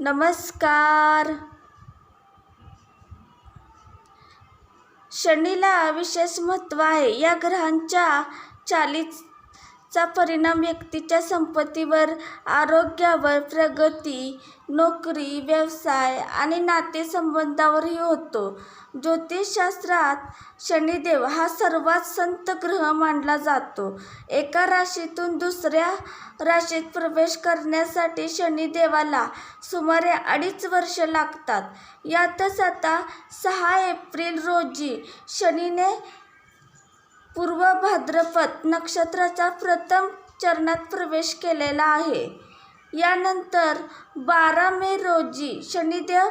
नमस्कार. शनीला विशेष महत्त्व आहे. या ग्रहांच्या चालीच चा परिणाम व्यक्तीच्या संपत्तीवर आरोग्यावर प्रगती नोकरी व्यवसाय आणि नातेसंबंधावरही होतो. ज्योतिषशास्त्रात शनिदेव हा सर्वात संत ग्रह मानला जातो. एका राशीतून दुसऱ्या राशीत प्रवेश करण्यासाठी शनिदेवाला सुमारे अडीच वर्ष लागतात. यातच आता सहा एप्रिल रोजी शनीने पूर्व भाद्रपद नक्षत्राचा प्रथम चरणात प्रवेश केलेला आहे. यानंतर बारा मे रोजी शनिदेव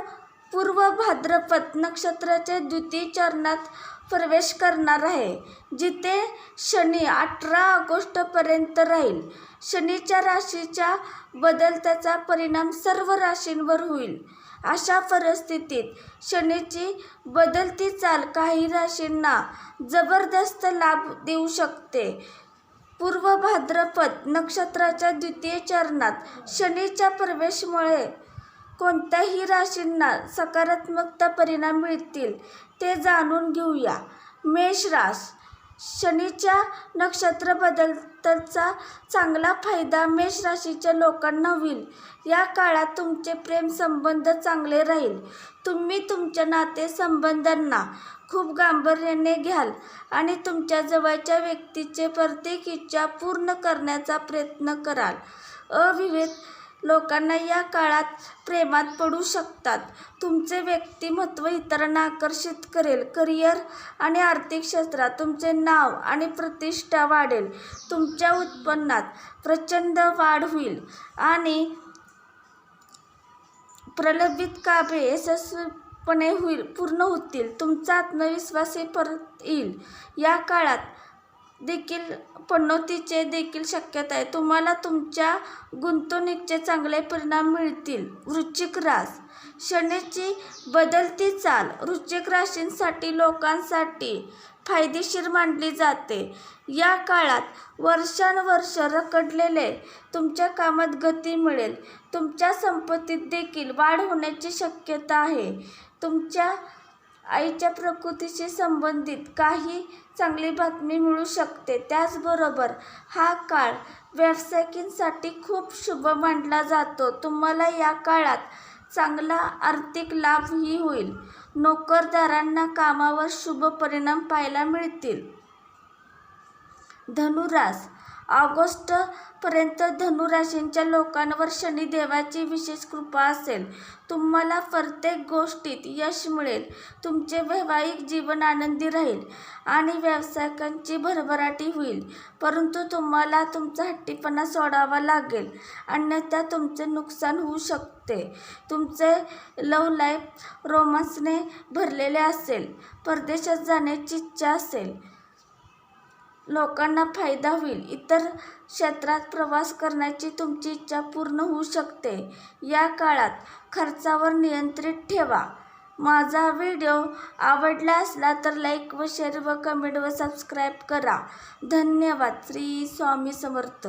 पूर्व भाद्रपद नक्षत्राच्या द्वितीय चरणात प्रवेश करणार आहे जिथे शनी अठरा ऑगस्टपर्यंत राहील. शनीच्या राशीच्या बदलत्याचा परिणाम सर्व राशींवर होईल. अशा परिस्थितीत शनीची बदलती चाल काही राशींना जबरदस्त लाभ देऊ शकते. पूर्व भाद्रपद नक्षत्राच्या द्वितीय चरणात शनीच्या प्रवेशमुळे कोणत्याही राशींना सकारात्मकता परिणाम मिळतील ते जाणून घेऊया. मेष रास शनीच्या नक्षत्र बदलताचा चांगला फायदा मेष राशीच्या लोकांना होईल. या काळात तुमचे प्रेम संबंध चांगले राहील. तुम्ही तुमच्या नातेसंबंधांना खूप गांभीर्याने घ्याल आणि तुमच्या जवळच्या व्यक्तीचे प्रत्येक इच्छा पूर्ण करण्याचा प्रयत्न कराल. अविवेक लोकांना या काळात प्रेमात पडू शकतात. तुमचे व्यक्तिमत्व इतरांना आकर्षित करेल. करिअर आणि आर्थिक क्षेत्रात तुमचे नाव आणि प्रतिष्ठा वाढेल. तुमच्या उत्पन्नात प्रचंड वाढ होईल आणि प्रलंबित कामे यशस्वीपणे होईल पूर्ण होतील. तुमचा आत्मविश्वासही परत येईल. या काळात देखील पन्नोतीचे देखील शक्यता आहे. तुम्हाला तुमच्या गुंतवणुकीचे चांगले परिणाम मिळतील. वृश्चिक रास. शनीची बदलती चाल. वृश्चिक राशींसाठी लोकांसाठी फायदेशीर मानली जाते. या काळात वर्षानुवर्ष रखडलेले तुमच्या कामात गती मिळेल. तुमच्या संपत्तीत देखील वाढ होण्याची शक्यता आहे. तुमच्या आईच्या प्रकृतीशी संबंधित काही चांगली बातमी मिळू शकते. त्याचबरोबर हा काळ व्यावसायिकांसाठी खूप शुभ मानला जातो. तुम्हाला या काळात चांगला आर्थिक लाभही होईल. नोकरदारांना कामावर शुभ परिणाम पाहायला मिळतील. धनुरास ऑगस्टपर्यंत धनुराशींच्या लोकांवर शनिदेवाची विशेष कृपा असेल. तुम्हाला प्रत्येक गोष्टीत यश मिळेल. तुमचे वैवाहिक जीवन आनंदी राहील आणि व्यावसायिकांची भरभराटी होईल. परंतु तुम्हाला तुमचा हट्टीपणा सोडावा लागेल. अन्यथा तुमचे नुकसान होऊ शकते. तुमचे लव लाईफ रोमांसने भरलेले असेल. परदेशात जाण्याची इच्छा असेल. लोकांना फायदा होईल. इतर क्षेत्रात प्रवास करण्याची तुमची इच्छा पूर्ण होऊ शकते. या काळात खर्चावर नियंत्रित ठेवा. माझा व्हिडिओ आवडला असला तर लाईक व शेअर व कमेंट व सबस्क्राईब करा. धन्यवाद. श्री स्वामी समर्थ.